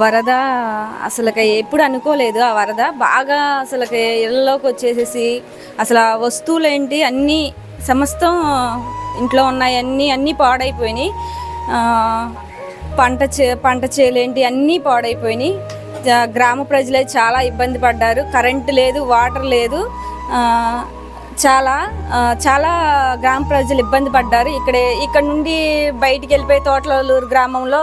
వరద అసలుకి ఎప్పుడు అనుకోలేదు. ఆ వరద బాగా అసలుకి ఇళ్ళలోకి వచ్చేసేసి అసలు ఆ వస్తువులు ఏంటి అన్నీ సమస్తం ఇంట్లో ఉన్నాయి. అన్నీ అన్నీ పాడైపోయినాయి. పంట చే పంట చేలేంటి అన్నీ పాడైపోయినాయి. గ్రామ ప్రజలే చాలా ఇబ్బంది పడ్డారు. కరెంటు లేదు వాటర్ లేదు. చాలా చాలా గ్రామ ప్రజలు ఇబ్బంది పడ్డారు. ఇక్కడే ఇక్కడ నుండి బయటికి వెళ్ళిపోయి తోటలూరు గ్రామంలో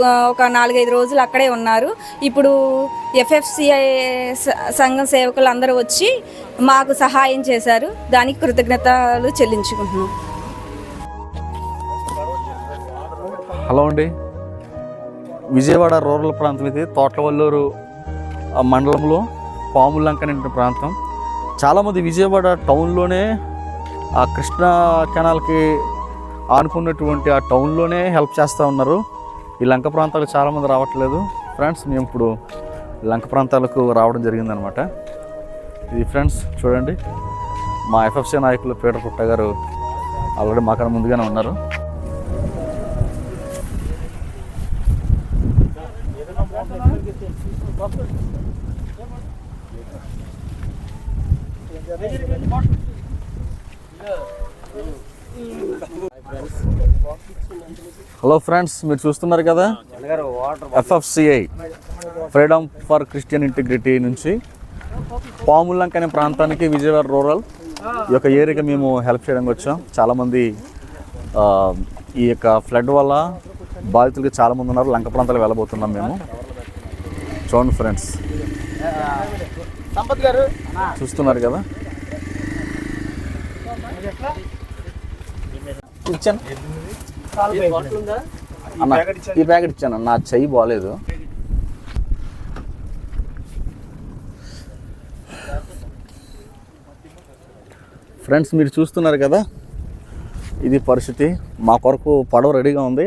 ఒక నాలుగైదు రోజులు అక్కడే ఉన్నారు. ఇప్పుడు ఎఫ్ఎఫ్సిఐ సంఘం సేవకులు అందరూ వచ్చి మాకు సహాయం చేశారు. దానికి కృతజ్ఞతలు చెల్లించుకుంటున్నాం. హలో అండి. విజయవాడ రూరల్ ప్రాంతం ఇది. తోటవల్లూరు ఆ మండలంలో పాములంక అనే ప్రాంతం. చాలామంది విజయవాడ టౌన్లోనే ఆ కృష్ణా కెనాల్కి ఆనుకున్నటువంటి ఆ టౌన్లోనే హెల్ప్ చేస్తూ ఉన్నారు. ఈ లంక ప్రాంతాలకు చాలామంది రావట్లేదు. ఫ్రెండ్స్ మేము ఇప్పుడు లంక ప్రాంతాలకు రావడం జరిగిందనమాట. ఇది ఫ్రెండ్స్ చూడండి. మా ఎఫ్ఎఫ్సి నాయకులు పీటర్ పుట్ట గారు ఆల్రెడీ మాకన్నా ముందుగానే ఉన్నారు. హలో ఫ్రెండ్స్ మీరు చూస్తున్నారు కదా? FFCI freedom for Christian integrity నుంచి పాములంక అనే ప్రాంతానికి విజయవాడ రూరల్ ఈ యొక్క ఏరియాకి మేము హెల్ప్ చేయడానికి వచ్చాం. చాలామంది ఈ యొక్క ఫ్లడ్ వల్ల బాధితులకి చాలామంది ఉన్నారు. లంక ప్రాంతాలకు వెళ్ళబోతున్నాం మేము. చూడండి ఫ్రెండ్స్. చూస్తున్నారు కదా? ఇచ్చాను. అన్న ఈ ప్యాకెట్ ఇచ్చాను. నా చెయ్యి బాగాలేదు ఫ్రెండ్స్ మీరు చూస్తున్నారు కదా? ఇది పరిస్థితి. మా కొరకు పడవ రెడీగా ఉంది.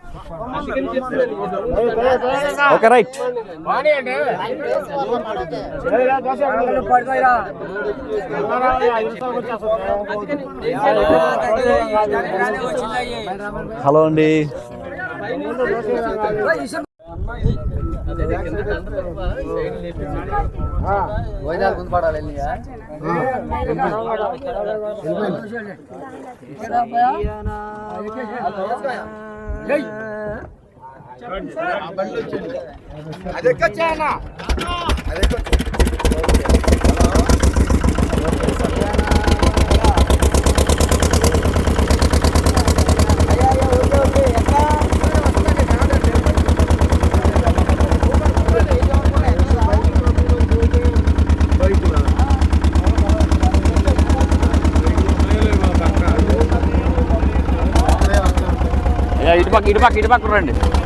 Okay right. హలో అండి. వైజాగ్ ముందు పడాలి అదెక్కొచ్చాయన అదెక్కొచ్చు പക്ക് ഇരുപക്ക് ഇരുപക്ക് ഉണ്ട്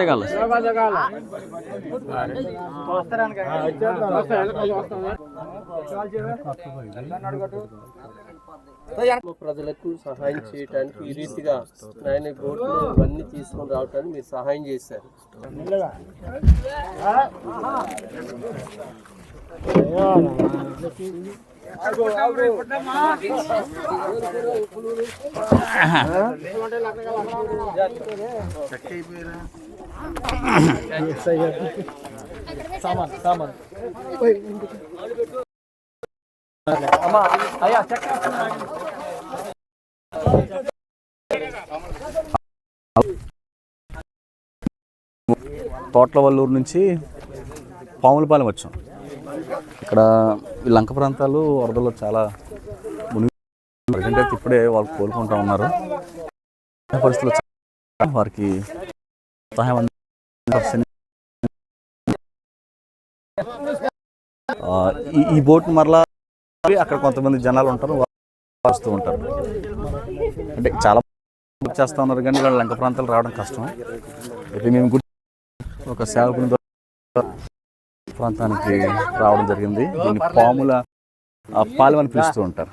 పక్క ఇటు పక్క రండి దిగాలి ప్రజలకు సహాయం చేయడానికి ఈ రీతిగా నాయన బోట్లు ఇవన్నీ తీసుకొని రావడానికి మీరు సహాయం చేశారు తోట్లవల్లూరు నుంచి పాములపాలెం వచ్చాం. ఇక్కడ ఈ లంక ప్రాంతాలు వరదల్లో చాలా మునిగి ప్రజెంట్ అయితే ఇప్పుడే వాళ్ళు కోలుకుంటా ఉన్నారు. పరిస్థితులు పరిస్థితుల్లో చాలా వారికి సహాయం ఈ ఈ బోట్ మరలా అక్కడ కొంతమంది జనాలు ఉంటారు వాళ్ళు వస్తూ ఉంటారు. అంటే చాలా బుక్ చేస్తూ ఉన్నారు కానీ ఇలా లంక ప్రాంతాలు రావడం కష్టం. అయితే మేము గుడి ఒక సేవకుని ప్రాంతానికి రావడం జరిగింది. దీన్ని పాముల పాలు అని పిలుస్తూ ఉంటారు.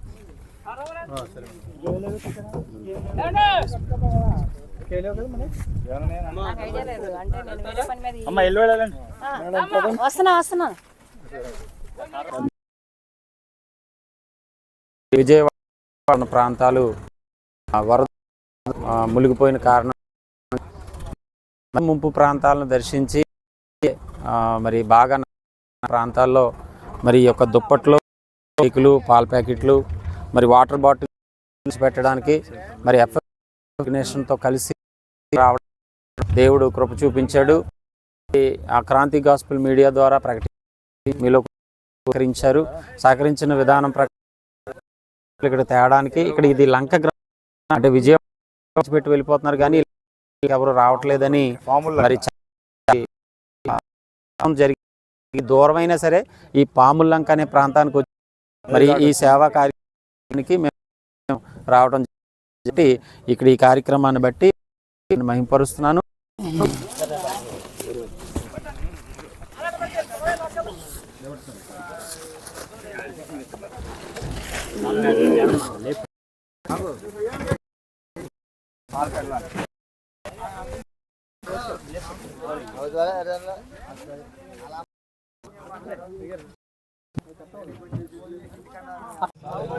వస్తున్నా వస్తున్నా. విజయవాడ ప్రాంతాలు ఆ, వరద మునిగిపోయిన కారణం. ముంపు ప్రాంతాలను దర్శించి మరి బాగా ప్రాంతాల్లో మరి యొక్క దుప్పట్లు కేకులు పాల ప్యాకెట్లు మరి వాటర్ బాటిల్స్ పెట్టడానికి మరి ఎఫ్నేషన్తో కలిసి రావడం దేవుడు కృప చూపించాడు. ఆ క్రాంతి గాస్పుల్ మీడియా ద్వారా ప్రకటి మీలో సహకరించారు. సహకరించిన విధానం ప్రకారం ఇక్కడ తేడానికి ఇక్కడ ఇది లంక గ్రామం అంటే విజయవాడ పెట్టి వెళ్ళిపోతున్నారు కానీ ఎవరు రావట్లేదని మరి జరిగి దూరమైనా సరే ఈ పాముల లంక అనే ప్రాంతానికి వచ్చి మరి ఈ సేవా దీనికి మేము రావడం చెప్పి ఇక్కడ ఈ కార్యక్రమాన్ని బట్టి మహింపరుస్తున్నాను.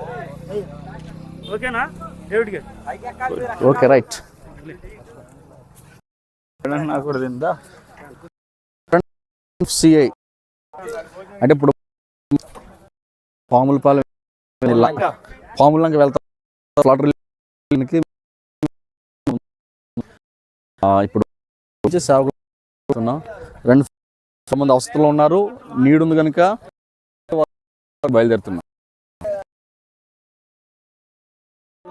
అలా నేను మహింపరుస్తున్నాను ఓకే రైట్. సిఐ. అంటే ఇప్పుడు పాముల పాలెం పాములంక వెళ్తాం స్లాటర్కి ఆ, ఇప్పుడు సేవకులు. రెండు మంది అవస్థలో ఉన్నారు. నీడుంది కనుక బయలుదేరుతున్నాం.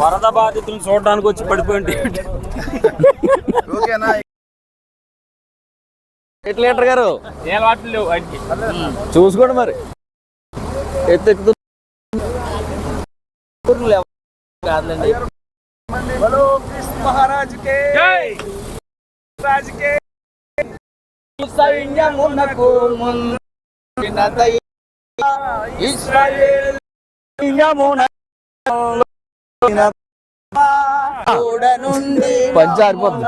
వరద బాధితులను చూడడానికి వచ్చి పడిపోయింది. ఎట్లా లీటర్ గారు. ఏం వాటి లేవు వాటికి చూసుకోండి మరి. ఎత్తు ఎక్కుతూ మహారాజ్ కే. రాజ్ కే. సైన్యమునకు ముందునదై ఇశ్రాయేల్ సైన్యమునకు పంచారిపోతుంది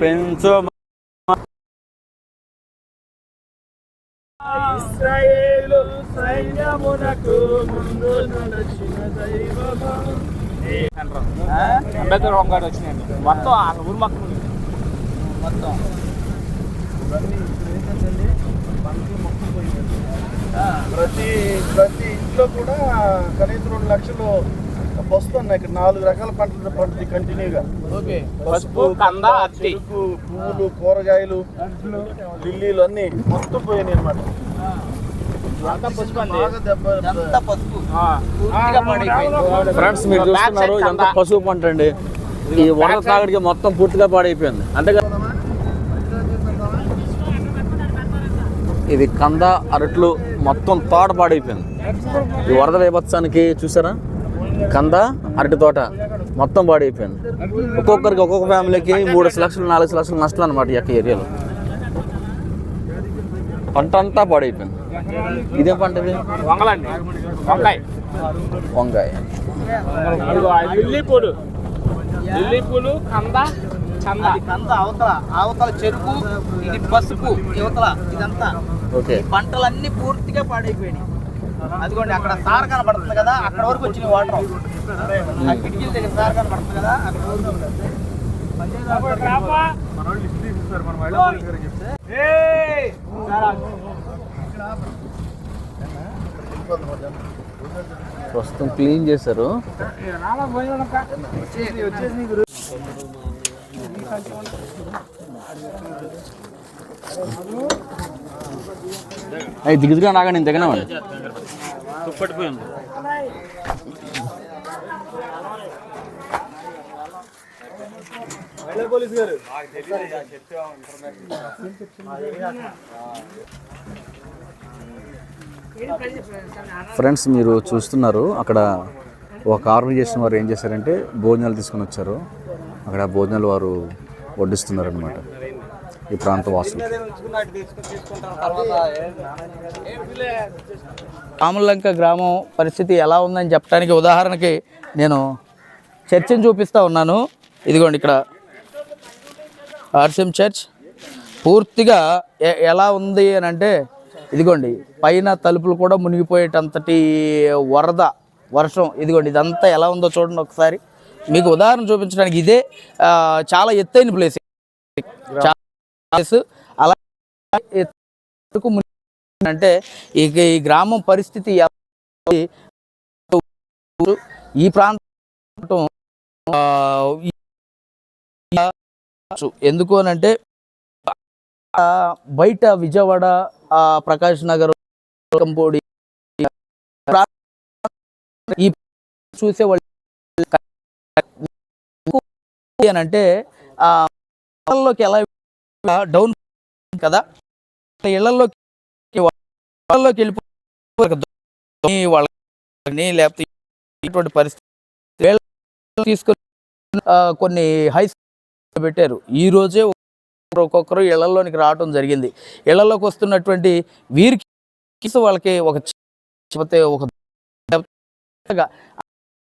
పెంచు ఇస్రాయేలు సైన్యమునకు ముందు దైవమా అంబేద్కర్ హోంగార్డ్ వచ్చినాయండి మొత్తం ఆ ఊరు మొత్తం మొత్తం ప్రతి ప్రతి ఇంట్లో కూడా కనీసం రెండు లక్షలు వస్తున్నాయి. ఇక్కడ నాలుగు రకాల పంటలు పండుతుంది కంటిన్యూగా. ఓకే. పసుపు, కంద, అత్తి. చెరుకు పువ్వులు కూరగాయలు లిల్లీలు అన్ని మొత్తం పోయినాయి అనమాట ఫ్రెండ్స్ మీరు చూస్తున్నారు ఇదంతా పశువు పంట అండి. ఈ వరద తాగడికి మొత్తం పూర్తిగా పాడైపోయింది. అంటే ఇది కంద అరట్లు మొత్తం తోట పాడైపోయింది. ఈ వరద వేపత్సానికి చూసారా? కంద అరటి తోట మొత్తం పాడైపోయింది. ఒక్కొక్కరికి ఒక్కొక్క ఫ్యామిలీకి మూడు లక్షలు నాలుగు లక్షలు నష్టం అనమాట ఈ యొక్క ఏరియాలో. పంట అంతా పాడైపోయింది. ఇదే పంట ఇది? వంకాయ. వంకాయ పూలు లిల్లీ పూలు కంద చంద. కంద అవతల అవతల చెరుకు ఇది పసుపు యువతల ఇదంతా. ఈ పంటలన్నీ పూర్తిగా పాడైపోయినాయి. అదిగోండి అక్కడ సార్ కనబడుతుంది కదా అక్కడ వరకు వచ్చినాయి వాటర్. ఆ కిటికీల దగ్గర సార్ కనబడుతుంది కదా అక్కడ వరకు ప్రస్తుతం క్లీన్ చేశారు. అవి దిగుదుగా నాగా నేను దిగనవాడు తుప్పటిపోయింది. ఫ్రెండ్స్ మీరు చూస్తున్నారు అక్కడ ఒక ఆర్గనైజేషన్ వారు ఏం చేశారంటే భోజనాలు తీసుకొని వచ్చారు. అక్కడ భోజనాలు వారు వడ్డిస్తున్నారు అనమాట ఈ ప్రాంత వాసులు. రాములంక గ్రామం పరిస్థితి ఎలా ఉందని చెప్పడానికి ఉదాహరణకి నేను చర్చిని చూపిస్తూ ఉన్నాను. ఇదిగోండి ఇక్కడ. ఆర్సిఎం చర్చ్ పూర్తిగా ఎలా ఉంది అని అంటే ఇదిగోండి పైన తలుపులు కూడా మునిగిపోయేటంతటి వరద వర్షం ఇదిగోండి ఇదంతా ఎలా ఉందో చూడండి ఒకసారి. మీకు ఉదాహరణ చూపించడానికి ఇదే చాలా ఎత్తైన ప్లేస్ చాలా ప్లేస్ అలా అంటే ఇక ఈ గ్రామం పరిస్థితి? ఈ ప్రాంతం ఎందుకు అని అంటే బయట విజయవాడ ఆ, ప్రకాష్ నగర్ కంపోడి ఈ చూసే వాళ్ళు అని అంటే ఆ ఇళ్ళలోకి ఎలా డౌన్ కదా? ఇళ్ళలోకి వాళ్ళలోకి వెళ్ళిపోయి వాళ్ళని లేకపోతే ఇటువంటి పరిస్థితి తీసుకొని కొన్ని హై స్కూల్ పెట్టారు. ఈ రోజే ఒక్కొక్కరు ఒక్కొక్కరు ఇళ్ళలోనికి రావడం జరిగింది. ఇళ్ళలోకి వస్తున్నటువంటి వీరికి వాళ్ళకి ఒక లేకపోతే ఒక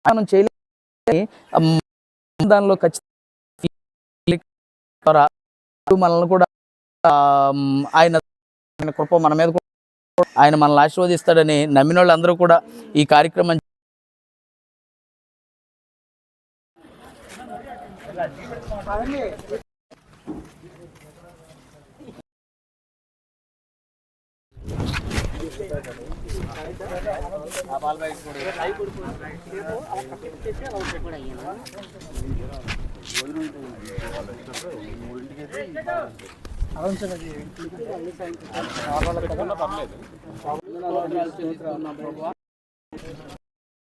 మనం చేయలేదు దానిలో ఖచ్చితంగా మనల్ని కూడా ఆయన ఆయన కృప మన మీద కూడా ఆయన మనల్ని ఆశీర్వదిస్తాడని నమ్మిన వాళ్ళందరూ కూడా ఈ కార్యక్రమం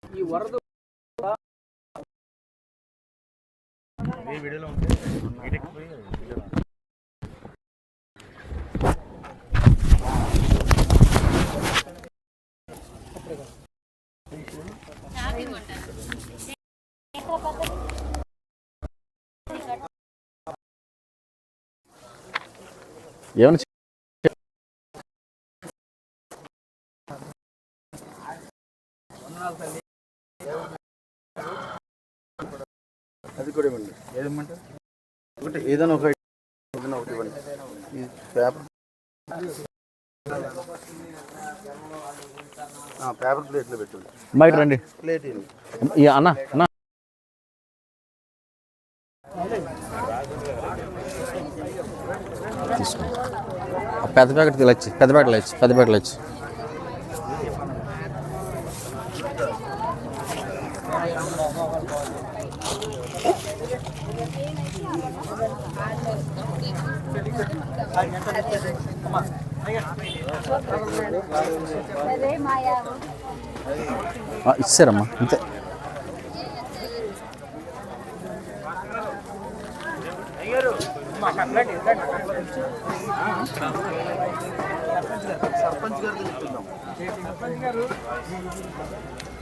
ఈ వరద ఈ వీడియోలో ఉంటే ఏమైనా అది కూడా ఇవ్వండి. ఏదమ్మంటారు ఒకటి ఏదైనా ఒక ఏదైనా ఒకటి ఇవ్వండి. ఈ పేపర్ పేపర్ ప్లేట్లో పెట్టండి. రండి. ప్లేట్ ఇవ్వండి. అన్న అన్న. పెద్ద ప్యాకెట్ తెలొచ్చి పెద్ద ప్యాకెట్లు వచ్చి పెద్ద ప్యాకెట్లు వచ్చి ఇచ్చారమ్మా అంతే.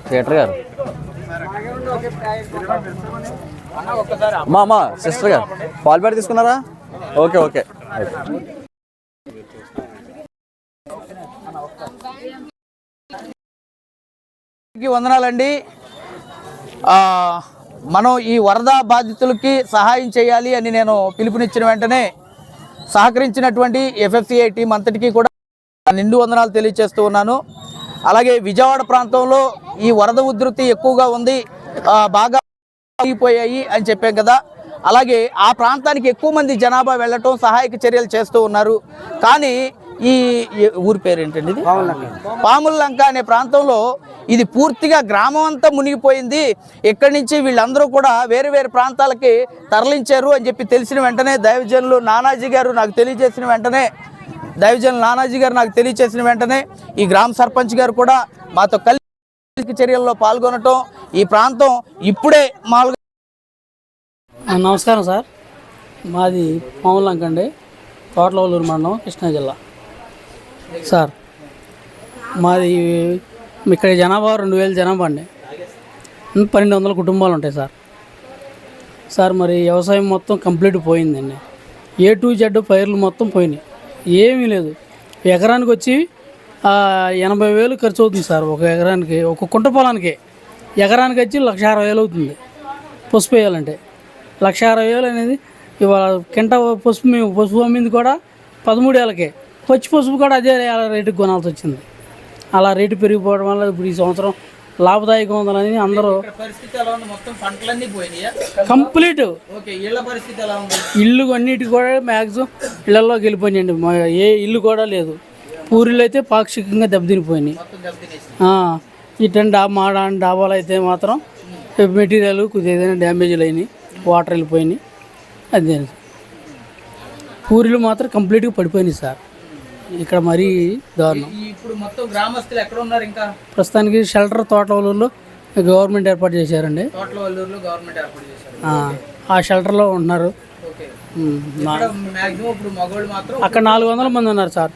థియేటర్ గారు. మా అమ్మా సిస్టర్ గారు. పాలు ప్యాకెట్ తీసుకున్నారా? Okay okay. వందనాలండి. మనం ఈ వరద బాధితులకి సహాయం చేయాలి అని నేను పిలుపునిచ్చిన వెంటనే సహకరించినటువంటి ఎఫ్ఎఫ్సిఐ టీం అంతటికీ కూడా నిండు వందనాలు తెలియజేస్తూ ఉన్నాను. అలాగే విజయవాడ ప్రాంతంలో ఈ వరద ఉధృతి ఎక్కువగా ఉంది. బాగా అయిపోయాయి అని చెప్పాం కదా. అలాగే ఆ ప్రాంతానికి ఎక్కువ మంది జనాభా వెళ్ళటం సహాయక చర్యలు చేస్తూ ఉన్నారు. కానీ ఈ ఊరి పేరు ఏంటండి ఇది? పాముల లంక అనే ప్రాంతంలో ఇది పూర్తిగా గ్రామం అంతా మునిగిపోయింది. ఇక్కడి నుంచి వీళ్ళందరూ కూడా వేరే వేరే ప్రాంతాలకి తరలించారు అని చెప్పి తెలిసిన వెంటనే దైవజనులు నానాజీ గారు నాకు తెలియజేసిన వెంటనే దైవజనులు నానాజీ గారు నాకు తెలియజేసిన వెంటనే ఈ గ్రామ సర్పంచ్ గారు కూడా మాతో కలిసి చర్యల్లో పాల్గొనటం ఈ ప్రాంతం ఇప్పుడే మామూలుగా ఆ, నమస్కారం సార్. మాది పాములంక అండి. తోటలవల్లూరు మండలం కృష్ణా జిల్లా. సార్ మాది ఇక్కడ జనాభా రెండు వేల జనాభా అండి. పన్నెండు వందల కుటుంబాలు ఉంటాయి సార్. సార్ మరి వ్యవసాయం మొత్తం కంప్లీట్ పోయిందండి. ఏ టు జెడ్ పైర్లు మొత్తం పోయినాయి. ఏమీ లేదు. ఎకరానికి వచ్చి ఎనభై వేలు ఖర్చు అవుతుంది సార్ ఒక ఎకరానికి ఒక కుంట పొలానికి. ఎకరానికి వచ్చి లక్ష అరవై వేలు అవుతుంది పసుపు వేయాలంటే. లక్ష అరవై వేలు అనేది ఇవాళ కింట పసుపు మేము పసుపు అమ్మింది కూడా పదమూడు వేలకే పచ్చి పసుపు కూడా అదే రేటుకి కొనాల్సి వచ్చింది. అలా రేటు పెరిగిపోవడం వల్ల ఇప్పుడు ఈ సంవత్సరం లాభదాయకం ఉందని అందరూ కంప్లీట్. ఇల్లు అన్నిటికి కూడా మ్యాక్సిమం ఇళ్ళలోకి వెళ్ళిపోయినాయండి. ఏ ఇల్లు కూడా లేదు. పూరిలు అయితే పాక్షికంగా దెబ్బతినిపోయినాయి. ఇటండి డా మా డా- డాబాలు అయితే మాత్రం మెటీరియల్ కొద్దిగా ఏదైనా డ్యామేజ్లు అయినాయి. వాటర్ వెళ్ళిపోయినాయి. అదే. పూరిలు మాత్రం కంప్లీట్గా పడిపోయినాయి సార్. ఇక్కడ మరీ దారుణం. ఇప్పుడు మొత్తం గ్రామస్తులు ఎక్కడ ఉన్నారు ఇంకా? ప్రస్తుతానికి షెల్టర్ తోటలూరులో గవర్నమెంట్ ఏర్పాటు చేశారండి. గవర్నమెంట్ ఏర్పాటు చేశారు. ఆ, షెల్టర్లో ఉంటున్నారు. ఇప్పుడు మగవాళ్ళు మాత్రం అక్కడ నాలుగు వందల మంది ఉన్నారు సార్.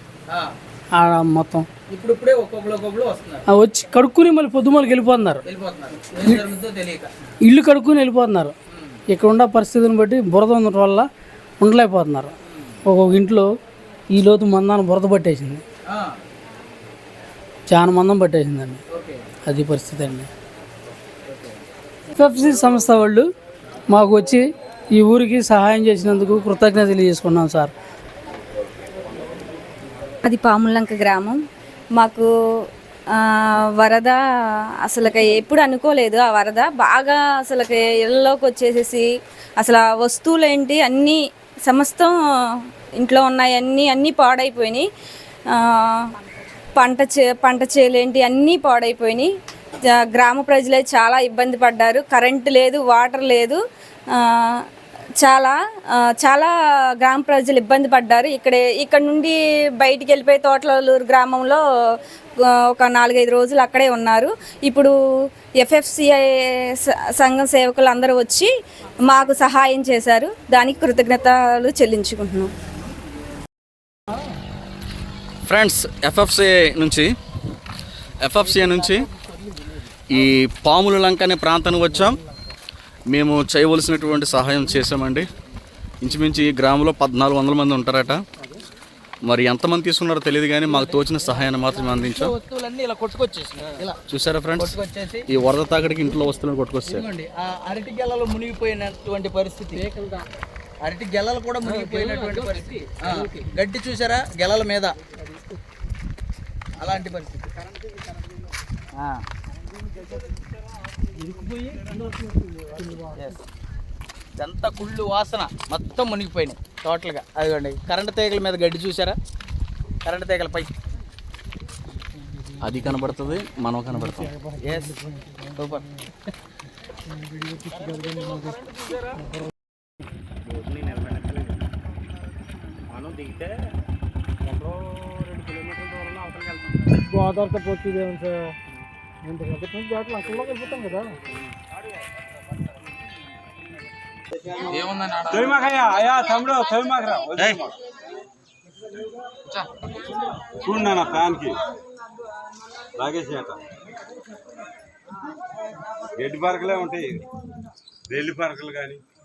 మొత్తం. ఇప్పుడు ఇప్పుడే ఒక్కొక్కరు వస్తున్నారు. వచ్చి కడుక్కుని మళ్ళీ పొద్దుమలకి వెళ్ళిపోతున్నారు. ఇల్లు కడుక్కుని వెళ్ళిపోతున్నారు. ఇక్కడ ఉన్న పరిస్థితిని బట్టి బురద ఉండటం వల్ల ఉండలేకపోతున్నారు. ఒక్కొక్క ఇంట్లో ఈ లోతు మందాన్ని బురద పట్టేసింది. ఆ, చాలా మందం పట్టేసిందండి. ఓకే. అది పరిస్థితి అండి. ఎఫ్ఎఫ్సి సంస్థ వాళ్ళు మాకు వచ్చి ఈ ఊరికి సహాయం చేసినందుకు కృతజ్ఞత తెలియజేసుకున్నాం సార్. అది పాములంక గ్రామం. మాకు వరద అసలుకి ఎప్పుడు అనుకోలేదు. ఆ వరద బాగా అసలుకి ఇళ్ళలోకి వచ్చేసేసి అసలు ఆ వస్తువులు ఏంటి అన్నీ సమస్తం ఇంట్లో ఉన్నాయన్నీ అన్నీ పాడైపోయినాయి. పంట చే పంట చేలేంటి అన్నీ పాడైపోయినాయి. గ్రామ ప్రజలే చాలా ఇబ్బంది పడ్డారు. కరెంటు లేదు వాటర్ లేదు. చాలా చాలా గ్రామ ప్రజలు ఇబ్బంది పడ్డారు. ఇక్కడే ఇక్కడ నుండి బయటికి వెళ్ళిపోయి తోటలూరు గ్రామంలో ఒక నాలుగైదు రోజులు అక్కడే ఉన్నారు. ఇప్పుడు ఎఫ్ఎఫ్సిఐ సంఘం సేవకులు అందరూ వచ్చి మాకు సహాయం చేశారు. దానికి కృతజ్ఞతలు చెల్లించుకుంటున్నాం. ఫ్రెండ్స్ ఎఫ్ఎఫ్సిఐ నుంచి ఎఫ్ఎఫ్సిఐ నుంచి ఈ పాముల లంక అనే ప్రాంతానికి వచ్చాం. మేము చేయవలసినటువంటి సహాయం చేసామండి ఇంచుమించు ఈ గ్రామంలో పద్నాలుగు వందల మంది ఉంటారట. మరి ఎంతమంది తీసుకున్నారో తెలియదు కానీ మాకు తోచిన సహాయాన్ని మాత్రం అందించాం. వస్తువులన్నీ ఇలా కొట్టుకొచ్చేసినాయి. ఇలా చూసారా ఫ్రెండ్స్? కొట్టుకొచ్చేసి ఈ వరద తాకడికి ఇంట్లో వస్తువులను ఆ అరటి గెలలో మునిగిపోయినటువంటి పరిస్థితి. అరటి గెలలు కూడా మునిగిపోయినటువంటి పరిస్థితి. గడ్డి చూసారా? గెలల మీద. అలాంటి పరిస్థితి. ఇదంతా కుళ్ళు వాసన మొత్తం మునిగిపోయినాయి టోటల్గా. అదిగోండి కరెంట్ తీగల మీద గడ్డి చూసారా? కరెంట్ తీగల పై. అది కనబడుతుంది మనం కనబడతాం ఎస్ సూపర్. గోదావరితో పోతుంది సార్? ఇంత ఒకటి నుంచి దాంట్లో అక్కడ వెళ్ళిపోతాం కదా. తొలిమాకయ్యా అయ్యా తమ్ముడు తొలిమాకరా చూడు నాన్న ఫ్యాన్కి. లాగేసి అట రెడ్డి పార్కులే ఉంటాయి. రెల్లి పార్కులు కానీ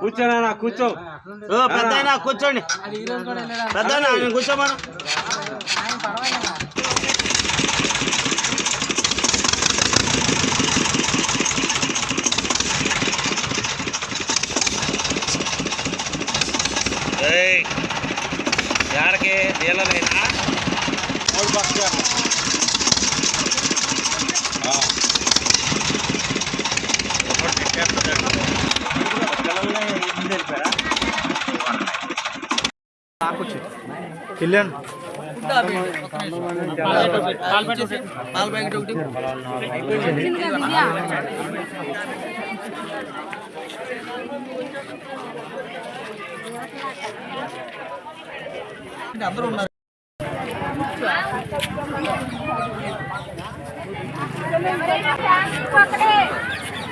కూర్చోనా కూర్చో. పెద్ద కూర్చోండి. పెద్ద కూర్చోమను. ఎక్కడికి నీళ్ళలేనా మూడు పక్కన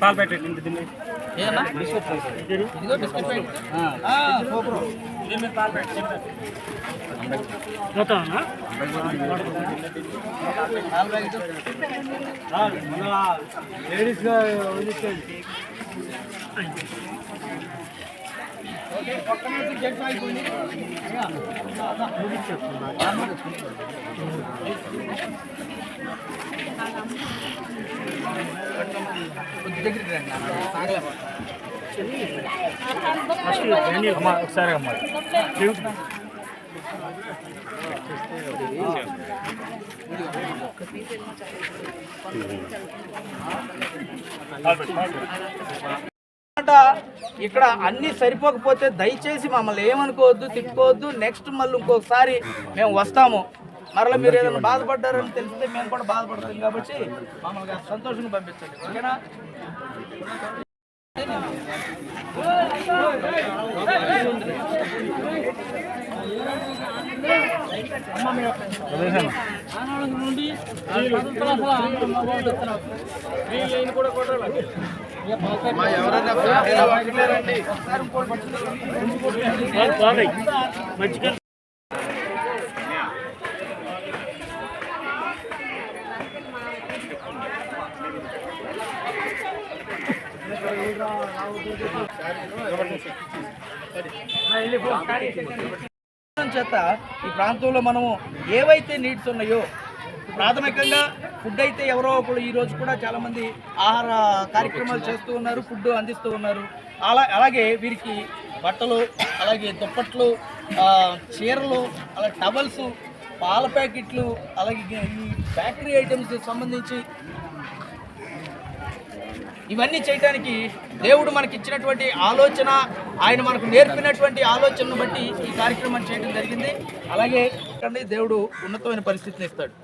పాలు పెట్టండి తిని ఏదన్నా ఇదిగో బిస్కెట్ ప్యాకెట్ ఆ, సూపర్. పాలు పెట్టండి మొత్తం పాల ప్యాకెట్ లేడీస్ కొద్ది దగ్గరికి రండి నాన్న. తాగలేము. అమ్మా ఒకసారి అమ్మా అన్నమాట ఇక్కడ అన్ని సరిపోకపోతే దయచేసి మమ్మల్ని ఏమనుకోవద్దు తిట్టుకోవద్దు. నెక్స్ట్ మళ్ళీ ఇంకొకసారి మేము వస్తాము. మరలా మీరు ఏదైనా బాధపడ్డారని తెలిస్తే మేము కూడా బాధపడతాం కాబట్టి మమ్మల్ని సంతోషంగా పంపించండి. ఓకేనా? ఫ్యామిలీలో ఒకటే రండి మంచిగా చేత ఈ ప్రాంతంలో మనము ఏవైతే నీడ్స్ ఉన్నాయో ప్రాథమికంగా ఫుడ్ అయితే ఎవరో ఒకరు ఈరోజు కూడా చాలామంది ఆహార కార్యక్రమాలు చేస్తూ ఉన్నారు ఫుడ్ అందిస్తూ ఉన్నారు. అలా అలాగే వీరికి బట్టలు అలాగే దుప్పట్లు చీరలు అలాగే టవల్స్ పాల ప్యాకెట్లు అలాగే ఈ బేకరీ ఐటమ్స్ సంబంధించి ఇవన్నీ చేయడానికి దేవుడు మనకి ఇచ్చినటువంటి ఆలోచన ఆయన మనకు నేర్పినటువంటి ఆలోచనను బట్టి ఈ కార్యక్రమం చేయడం జరిగింది. అలాగే దేవుడు ఉన్నతమైన పరిస్థితిని ఇస్తాడు.